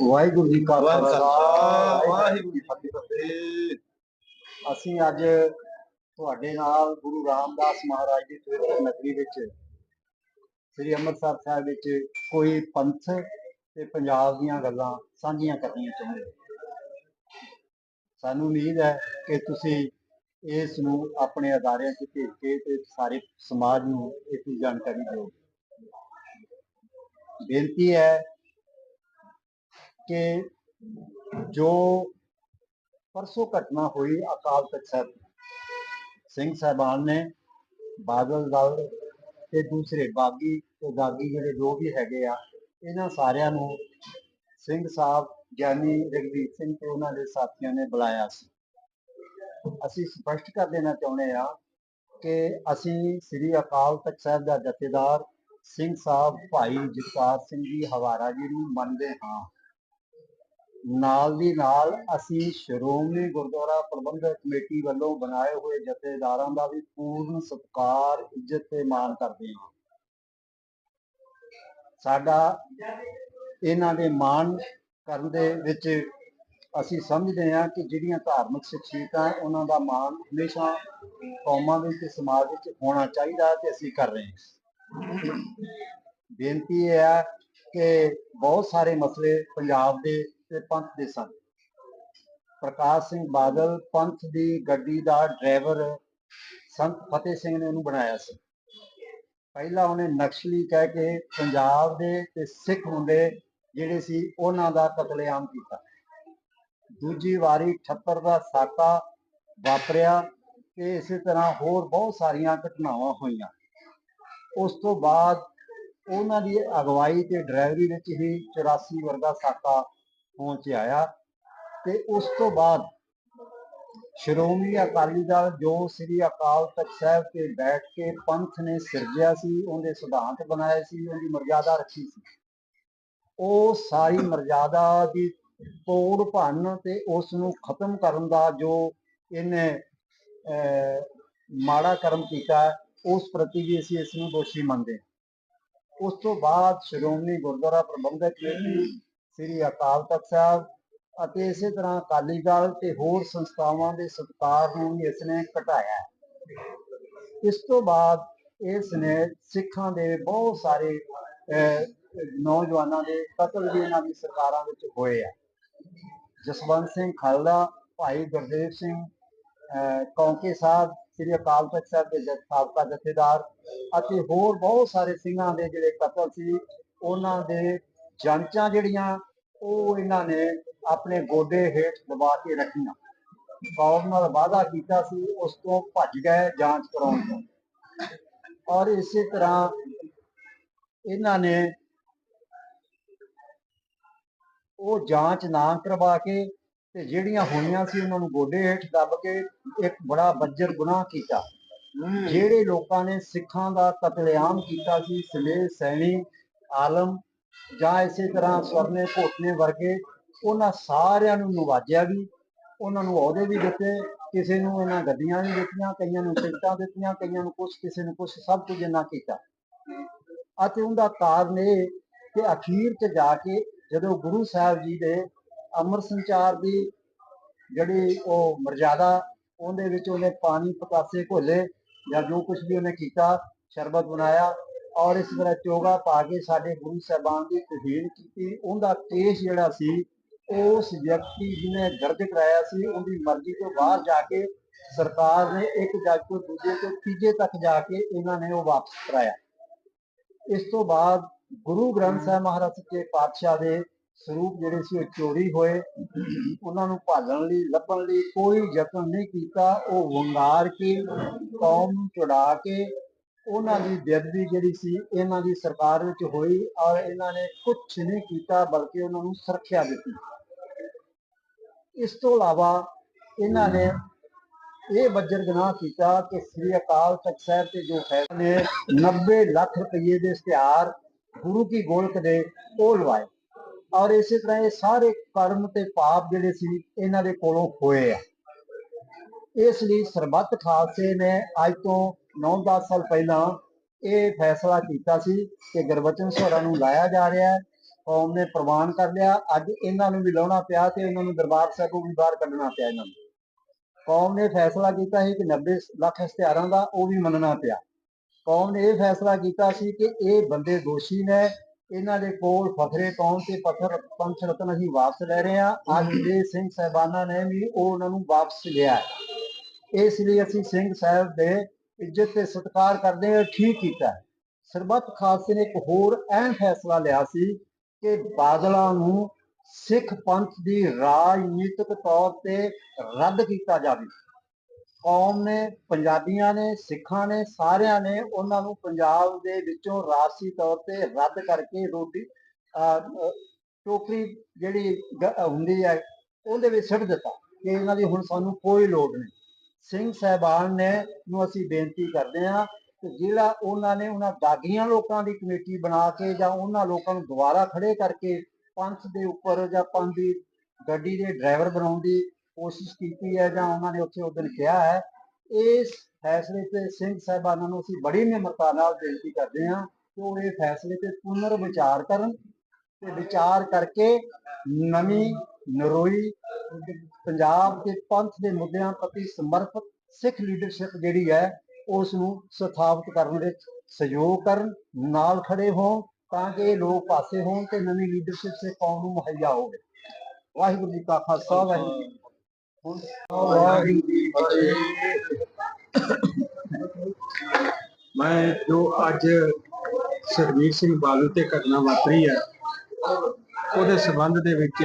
ਵਾਹਿਗੁਰੂ ਜੀ ਕਾ ਖਾਲਸਾ ਵਾਹਿਗੁਰੂ ਜੀ ਕੀ ਫਤਿਹ। ਅਸੀਂ ਅੱਜ ਤੁਹਾਡੇ ਨਾਲ ਗੁਰੂ ਰਾਮਦਾਸ ਮਹਾਰਾਜ ਦੀ ਪਵਿੱਤਰ ਨਗਰੀ ਵਿੱਚ ਸ੍ਰੀ ਅੰਮ੍ਰਿਤਸਰ ਸਾਹਿਬ ਵਿੱਚ ਕੋਈ ਪੰਥ ਤੇ ਪੰਜਾਬ ਦੀਆਂ ਗੱਲਾਂ ਸਾਂਝੀਆਂ ਕਰਨੀਆਂ ਚਾਹੁੰਦੇ। ਸਾਨੂੰ ਉਮੀਦ ਹੈ ਕਿ ਤੁਸੀਂ ਇਸ ਨੂੰ ਆਪਣੇ ਅਦਾਰਿਆਂ 'ਚ ਭੇਜ ਕੇ ਤੇ ਸਾਰੇ ਸਮਾਜ ਨੂੰ ਇਸ ਦੀ ਜਾਣਕਾਰੀ ਦਿਓ ਬੇਨਤੀ ਹੈ ਕਿ ਜੋ ਪਰਸੋਂ ਘਟਨਾ ਹੋਈ ਅਕਾਲ ਤਖਤ ਸਾਹਿਬ ਸਿੰਘ ਸਾਹਿਬਾਨ ਨੇ ਬਾਦਲ ਦਲ ਤੇ ਦੂਸਰੇ ਬਾਗੀ ਤੇ ਦਾਗੀ ਜਿਹੜੇ ਜੋ ਵੀ ਹੈਗੇ ਆ, ਇਹਨਾਂ ਸਾਰਿਆਂ ਨੂੰ ਸਿੰਘ ਸਾਹਿਬ ਗਿਆਨੀ ਰਗਵੀਰ ਸਿੰਘ ਤੇ ਉਹਨਾਂ ਦੇ ਸਾਥੀਆਂ ਨੇ ਬੁਲਾਇਆ ਸੀ। ਅਸੀਂ ਸਪਸ਼ਟ ਕਰ ਦੇਣਾ ਚਾਹੁੰਦੇ ਆ ਕਿ ਅਸੀਂ ਸ੍ਰੀ ਅਕਾਲ ਤਖਤ ਸਾਹਿਬ ਦਾ ਜਥੇਦਾਰ ਸਿੰਘ ਸਾਹਿਬ ਭਾਈ ਜਗਤਾਰ ਸਿੰਘ ਜੀ ਹਵਾਰਾ ਜੀ ਨੂੰ ਮੰਨਦੇ ਹਾਂ। ਨਾਲ ਦੀ ਨਾਲ ਅਸੀਂ ਸ਼੍ਰੋਮਣੀ ਗੁਰਦੁਆਰਾ ਪ੍ਰਬੰਧਕ ਕਮੇਟੀ ਵੱਲੋਂ ਬਣਾਏ ਹੋਏ ਜਥੇਦਾਰਾਂ ਦਾ ਵੀ ਪੂਰਨ ਸਤਿਕਾਰ, ਇੱਜ਼ਤ ਤੇ ਮਾਣ ਕਰਦੇ ਹਾਂ। ਸਾਡਾ ਇਹਨਾਂ ਦੇ ਮਾਣ ਕਰਨ ਦੇ ਵਿੱਚ ਅਸੀਂ ਸਮਝਦੇ ਹਾਂ ਕਿ ਜਿਹੜੀਆਂ ਧਾਰਮਿਕ ਸ਼ਖਸੀਅਤਾਂ ਉਹਨਾਂ ਦਾ ਮਾਣ ਹਮੇਸ਼ਾ ਕੌਮਾਂ ਵਿੱਚ ਤੇ ਸਮਾਜ ਵਿੱਚ ਹੋਣਾ ਚਾਹੀਦਾ ਤੇ ਅਸੀਂ ਕਰ ਰਹੇ ਹਾਂ। ਬੇਨਤੀ ਇਹ ਹੈ ਕਿ ਬਹੁਤ ਸਾਰੇ ਮਸਲੇ ਪੰਜਾਬ ਦੇ ਤੇ ਪੰਥ ਦੇ ਸਨ। ਪ੍ਰਕਾਸ਼ ਸਿੰਘ ਬਾਦਲ ਪੰਥ ਦੀ ਗੱਡੀ ਦਾ ਡਰਾਈਵਰ ਸੰਤ ਫਤਿਹ ਸਿੰਘ ਨੇ ਉਹਨੂੰ ਬਣਾਇਆ ਸੀ। ਪਹਿਲਾਂ ਉਹਨੇ ਨਕਸਲੀ ਕਹਿ ਕੇ ਪੰਜਾਬ ਦੇ ਤੇ ਸਿੱਖ ਮੁੰਡੇ ਜਿਹੜੇ ਸੀ ਉਹਨਾਂ ਦਾ ਕਤਲੇਆਮ ਕੀਤਾ। ਦੂਜੀ ਵਾਰੀ ਠੱਪਰ ਦਾ ਸਾਕਾ ਵਾਪਰਿਆ ਤੇ ਇਸੇ ਤਰ੍ਹਾਂ ਹੋਰ ਬਹੁਤ ਸਾਰੀਆਂ ਘਟਨਾਵਾਂ ਹੋਈਆਂ। ਉਸ ਤੋਂ ਬਾਅਦ ਉਹਨਾਂ ਦੀ ਅਗਵਾਈ ਤੇ ਡਰਾਈਵਰੀ ਵਿੱਚ ਹੀ 84 ਵਰਗਾ ਸਾਕਾ ਪਹੁੰਚ ਆਇਆ ਤੇ ਉਸ ਤੋਂ ਬਾਅਦ ਸ਼੍ਰੋਮਣੀ ਅਕਾਲੀ ਦਲ ਜੋ ਸ੍ਰੀ ਅਕਾਲ ਤਖਤ ਸਾਹਿਬ ਤੇ ਬੈਠ ਕੇ ਪੰਥ ਨੇ ਸਿਰਜਿਆ ਸੀ ਉਹਦੇ ਸਿਧਾਂਤ ਬਣਾਏ ਸੀ ਉਹਦੀ ਮਰਜ਼ਾਦਾ ਰੱਖੀ ਸੀ। ਉਹ ਸਾਰੀ ਮਰਜ਼ਾਦਾ ਦੀ ਤੋੜ ਭੰਨ ਤੇ ਉਸ ਨੂੰ ਖਤਮ ਕਰਨ ਦਾ ਜੋ ਇਹਨੇ ਅਹ, ਮਾੜਾ ਕਰਮ ਕੀਤਾ ਉਸ ਪ੍ਰਤੀ ਵੀ ਅਸੀਂ ਇਸ ਨੂੰ ਦੋਸ਼ੀ ਮੰਨਦੇ ਹਾਂ। ਉਸ ਤੋਂ ਬਾਅਦ ਸ਼੍ਰੋਮਣੀ ਗੁਰਦੁਆਰਾ ਪ੍ਰਬੰਧਕ ਕਮੇਟੀ ਸ੍ਰੀ ਅਕਾਲ ਤਖਤ ਸਾਹਿਬ ਅਤੇ ਇਸੇ ਤਰ੍ਹਾਂ ਅਕਾਲੀ ਦਲ ਤੇ ਹੋਰ ਸੰਸਥਾਵਾਂ ਦੇ ਸਤਿਕਾਰ ਨੂੰ ਵੀ ਇਸ ਨੇ ਘਟਾਇਆ ਇਸ ਤੋਂ ਬਾਅਦ ਇਸ ਨੇ ਸਿੱਖਾਂ ਦੇ ਬਹੁਤ ਸਾਰੇ ਅਹ, ਨੌਜਵਾਨਾਂ ਦੇ ਕਤਲ ਵੀ ਇਹਨਾਂ ਦੀ ਸਰਕਾਰਾਂ ਵਿੱਚ ਹੋਏ ਆ। ਜਸਵੰਤ ਸਿੰਘ ਖਾਲੜਾ ਭਾਈ ਗੁਰਦੇਵ ਸਿੰਘ ਅਹ, ਕੌਂਕੇ ਸਾਹਿਬ ਸ੍ਰੀ ਅਕਾਲ ਤਖਤ ਸਾਹਿਬ ਦੇ ਸਾਬਕਾ ਜਥੇਦਾਰ ਅਤੇ ਹੋਰ ਬਹੁਤ ਸਾਰੇ ਸਿੰਘਾਂ ਦੇ ਜਿਹੜੇ ਕਤਲ ਸੀ ਉਹਨਾਂ ਦੇ ਜਾਂਚਾਂ ਜਿਹੜੀਆਂ ਉਹ ਇਹਨਾਂ ਨੇ ਆਪਣੇ ਗੋਡੇ ਹੇਠ ਦਬਾ ਕੇ ਰੱਖੀਆਂ। ਕੌਮ ਨਾਲ ਵਾਅਦਾ ਕੀਤਾ ਸੀ ਉਸ ਤੋਂ ਭੱਜ ਗਏ ਜਾਂਚ ਕਰਾਉਣ ਤੋਂ। ਔਰ ਇਸੇ ਤਰ੍ਹਾਂ ਇਹਨਾਂ ਨੇ ਉਹ ਜਾਂਚ ਨਾ ਕਰਵਾ ਕੇ ਤੇ ਜਿਹੜੀਆਂ ਹੋਈਆਂ ਸੀ ਉਹਨਾਂ ਨੂੰ ਗੋਡੇ ਹੇਠ ਦੱਬ ਕੇ ਇੱਕ ਬੜਾ ਬੱਜਰ ਗੁਨਾਹ ਕੀਤਾ। ਜਿਹੜੇ ਲੋਕਾਂ ਨੇ ਸਿੱਖਾਂ ਦਾ ਕਤਲੇਆਮ ਕੀਤਾ ਸੀ ਸਲੇ ਸੈਣੀ ਆਲਮ ਜਾਂ ਇਸੇ ਤਰ੍ਹਾਂ ਸਵਰਨੇ ਘੋਟਨੇ ਵਰਗੇ ਉਹਨਾਂ ਸਾਰਿਆਂ ਨੂੰ ਨਵਾਜਿਆ ਵੀ, ਉਹਨਾਂ ਨੂੰ ਅਹੁਦੇ ਵੀ ਦਿੱਤੇ, ਕਿਸੇ ਨੂੰ ਇਹਨਾਂ ਗੱਡੀਆਂ ਵੀ ਦਿੱਤੀਆਂ, ਕਈਆਂ ਨੂੰ ਟਿਕਟਾਂ ਦਿੱਤੀਆਂ, ਕਈਆਂ ਨੂੰ ਕੁਝ ਕਿਸੇ ਨੂੰ ਕੁਝ ਸਭ ਕੁਝ ਇਹਨਾਂ ਕੀਤਾ। ਅਤੇ ਉਹਦਾ ਕਾਰਨ ਇਹ ਕਿ ਅਖੀਰ 'ਚ ਜਾ ਕੇ ਜਦੋਂ ਗੁਰੂ ਸਾਹਿਬ ਜੀ ਦੇ ਅੰਮ੍ਰਿਤ ਸੰਚਾਰ ਦੀ ਜਿਹੜੀ ਉਹ ਮਰਜ਼ਾਦਾ, ਉਹਦੇ ਵਿੱਚ ਉਹਨੇ ਪਾਣੀ, ਪਤਾਸੇ ਘੋਲੇ ਜਾਂ ਜੋ ਕੁਝ ਵੀ ਉਹਨੇ ਕੀਤਾ, ਸ਼ਰਬਤ ਬਣਾਇਆ ਔਰ ਇਸ ਤਰ੍ਹਾਂ ਚੋਗਾ ਪਾ ਕੇ ਸਾਡੇ ਗੁਰੂ ਸਾਹਿਬਾਨ ਦੀ ਤਹੀਨ ਕੀਤੀ। ਉਹਦਾ ਕੇਸ ਜਿਹੜਾ ਸੀ, ਉਸ ਵਿਅਕਤੀ ਜਿਹਨੇ ਦਰਜ ਕਰਾਇਆ ਸੀ, ਉਹਦੀ ਮਰਜ਼ੀ ਤੋਂ ਬਾਹਰ ਜਾ ਕੇ ਸਰਕਾਰ ਨੇ ਇੱਕ ਜੱਜ ਤੋਂ ਦੂਜੇ ਤੋਂ ਤੀਜੇ ਤੱਕ ਜਾ ਕੇ ਇਹਨਾਂ ਨੇ ਉਹ ਵਾਪਸ ਕਰਾਇਆ। ਇਸ ਤੋਂ ਬਾਅਦ ਗੁਰੂ ਗ੍ਰੰਥ ਸਾਹਿਬ ਮਹਾਰਾਜ ਸੱਚੇ ਪਾਤਸ਼ਾਹ ਦੇ ਸਰੂਪ ਜਿਹੜੇ ਸੀ, ਉਹ ਚੋਰੀ ਹੋਏ। ਉਹਨਾਂ ਨੂੰ ਭਾਲਣ ਲਈ, ਲੱਭਣ ਲਈ ਕੋਈ ਯਤਨ ਨਹੀਂ ਕੀਤਾ। ਉਹ ਵੰਗਾਰ ਕੇ, ਕੌਮ ਨੂੰ ਚੁੜਾ ਕੇ ਉਹਨਾਂ ਦੀ ਬੇਅਦਬੀ ਜਿਹੜੀ ਸੀ, ਇਹਨਾਂ ਦੀ ਸਰਕਾਰ ਵਿੱਚ ਹੋਈ ਔਰ ਇਹਨਾਂ ਨੇ ਕੁਝ ਨਹੀਂ ਕੀਤਾ ਬਲਕਿ ਉਹਨਾਂ ਨੂੰ ਸੁਰੱਖਿਆ ਦਿੱਤੀ। ਇਸ ਤੋਂ ਇਲਾਵਾ ਇਹਨਾਂ ਨੇ ਇਹ ਬੱਜਰ ਗੁਨਾਹ ਕੀਤਾ ਕਿ ਸ੍ਰੀ ਅਕਾਲ ਤਖਤ ਸਾਹਿਬ ਤੇ ਜੋ ਹੈ ਨੇ 90 ਲੱਖ ਰੁਪਏ ਦੇ ਇਸ਼ਤਿਹਾਰ ਗੁਰੂ ਕੀ ਗੋਲਕ ਦੇ ਉਹ ਲਵਾਏ। ਔਰ ਇਸੇ ਤਰ੍ਹਾਂ ਇਹ ਸਾਰੇ ਕਰਮ ਤੇ ਪਾਪ ਜਿਹੜੇ ਸੀ, ਇਹਨਾਂ ਦੇ ਕੋਲੋਂ ਹੋਏ ਆ। ਇਸ ਲਈ ਸਰਬੱਤ ਖਾਲਸੇ ਨੇ ਅੱਜ ਤੋਂ 9-10 ਸਾਲ ਪਹਿਲਾਂ ਇਹ ਫੈਸਲਾ ਕੀਤਾ ਸੀ ਕਿ ਗੁਰਬਚਨ ਸੋਹਰਾ ਨੂੰ ਲਾਇਆ ਜਾ ਰਿਹਾ ਹੈ ਕੌਮ ਨੇ ਪ੍ਰਵਾਨ ਕਰ ਲਿਆ ਅੱਜ ਇਹਨਾਂ ਨੂੰ ਵੀ ਲਾਉਣਾ ਪਿਆ ਤੇ ਇਹਨਾਂ ਨੂੰ ਦਰਬਾਰ ਸਾਹਿਬੋਂ ਵੀ ਬਾਹਰ ਕੱਢਣਾ ਪਿਆ ਇਹਨਾਂ ਨੂੰ। ਕੌਮ ਨੇ ਫੈਸਲਾ ਕੀਤਾ ਸੀ ਕਿ 90 ਲੱਖ ਇਸ਼ਤਿਹਾਰਾਂ ਦਾ ਉਹ ਵੀ ਮੰਨਣਾ ਪਿਆ। ਕੌਮ ਨੇ ਇਹ ਫੈਸਲਾ ਕੀਤਾ ਸੀ ਕਿ ਇਹ ਬੰਦੇ ਦੋਸ਼ੀ ਨੇ ਇਹਨਾਂ ਦੇ ਕੋਲ ਫਖਰੇ ਕੌਮ ਤੇ ਪੱਥਰ ਪੰਥ ਰਤਨ ਅਸੀਂ ਵਾਪਸ ਲੈ ਰਹੇ ਹਾਂ। ਅੱਜ ਦੇ ਸਿੰਘ ਸਾਹਿਬਾਨਾਂ ਨੇ ਵੀ ਉਹ ਉਹਨਾਂ ਨੂੰ ਵਾਪਸ ਲਿਆ। ਇਸ ਲਈ ਅਸੀਂ ਸਿੰਘ ਸਾਹਿਬ ਦੇ ਇੱਜ਼ਤ ਤੇ ਸਤਿਕਾਰ ਕਰਦੇ ਹੋਏ ਠੀਕ ਕੀਤਾ ਸਰਬੱਤ ਖਾਲਸੇ ਨੇ ਇੱਕ ਹੋਰ ਅਹਿਮ ਫੈਸਲਾ ਲਿਆ ਸੀ ਕਿ ਬਾਦਲਾਂ ਨੂੰ ਸਿੱਖ ਪੰਥ ਦੀ ਰਾਜਨੀਤਿਕ ਤੌਰ ਤੇ ਰੱਦ ਕੀਤਾ ਜਾਵੇ। ਕੌਮ ਨੇ ਪੰਜਾਬੀਆਂ ਨੇ ਸਿੱਖਾਂ ਨੇ ਸਾਰਿਆਂ ਨੇ ਉਹਨਾਂ ਨੂੰ ਪੰਜਾਬ ਦੇ ਵਿੱਚੋਂ ਰਾਜਸੀ ਤੌਰ ਤੇ ਰੱਦ ਕਰਕੇ ਰੋਟੀ ਅਹ, ਟੋਕਰੀ ਜਿਹੜੀ ਹੁੰਦੀ ਹੈ ਉਹਦੇ ਵਿੱਚ ਸਿੱਟ ਦਿੱਤਾ ਕਿ ਇਹਨਾਂ ਦੀ ਹੁਣ ਸਾਨੂੰ ਕੋਈ ਲੋੜ ਨਹੀਂ। ਸਿੰਘ ਸਾਹਿਬਾਨ ਨੇ ਨੂੰ ਅਸੀਂ ਬੇਨਤੀ ਕਰਦੇ ਹਾਂ ਕਿ ਜਿਹੜਾ ਉਹਨਾਂ ਨੇ ਉਹਨਾਂ ਦਾਗੀਆਂ ਲੋਕਾਂ ਦੀ ਕਮੇਟੀ ਬਣਾ ਕੇ ਜਾਂ ਉਹਨਾਂ ਲੋਕਾਂ ਨੂੰ ਦੁਬਾਰਾ ਖੜੇ ਕਰਕੇ ਪੰਥ ਦੇ ਉੱਪਰ ਜਾਂ ਪੰਥ ਦੀ ਗੱਡੀ ਦੇ ਡਰਾਈਵਰ ਬਣਾਉਣ ਦੀ ਕੋਸ਼ਿਸ਼ ਕੀਤੀ ਹੈ ਜਾਂ ਉਹਨਾਂ ਨੇ ਉੱਥੇ ਉਦੋਂ ਕਿਹਾ ਹੈ, ਇਸ ਫੈਸਲੇ ਤੇ ਸਿੰਘ ਸਾਹਿਬਾਨਾਂ ਨੂੰ ਅਸੀਂ ਬੜੀ ਨਿਮਰਤਾ ਨਾਲ ਬੇਨਤੀ ਕਰਦੇ ਹਾਂ ਕਿ ਉਹ ਇਹ ਫੈਸਲੇ ਤੇ ਪੁਨਰ ਵਿਚਾਰ ਕਰਨ ਤੇ ਵਿਚਾਰ ਕਰਕੇ ਨਵੀਂ ਨਰੋਈ, ਪੰਜਾਬ ਦੇ ਪੰਥ ਦੇ ਮੁੱਦਿਆਂ ਪ੍ਰਤੀ ਸਮਰਪਿਤ ਸਿੱਖ ਲੀਡਰਸ਼ਿਪ ਜਿਹੜੀ ਹੈ ਉਸ ਨੂੰ ਸਥਾਪਿਤ ਕਰਨ ਵਿੱਚ ਸਹਿਯੋਗ ਕਰਨ, ਨਾਲ ਖੜੇ ਹੋਣ, ਤਾਂ ਕਿ ਇਹ ਲੋਕ ਪਾਸੇ ਹੋਣ ਤੇ ਨਵੀਂ ਲੀਡਰਸ਼ਿਪ ਸੇ ਕੌਮ ਨੂੰ ਮੁਹੱਈਆ ਹੋਵੇ। ਵਾਹਿਗੁਰੂ ਜੀ ਕਾ ਖਾਲਸਾ, ਵਾਹਿਗੁਰੂ ਜੀ ਵਾਹਿਗੁਰੂ ਜੀ ਫਤਿਹ। ਮੈਂ ਜੋ ਅੱਜ ਸਰਵੀਰ ਸਿੰਘ ਬਾਲੂ ਤੇ ਘਟਨਾ ਵਾਪਰੀ ਹੈ, ਉਹਦੇ ਸਬੰਧ ਦੇ ਵਿੱਚ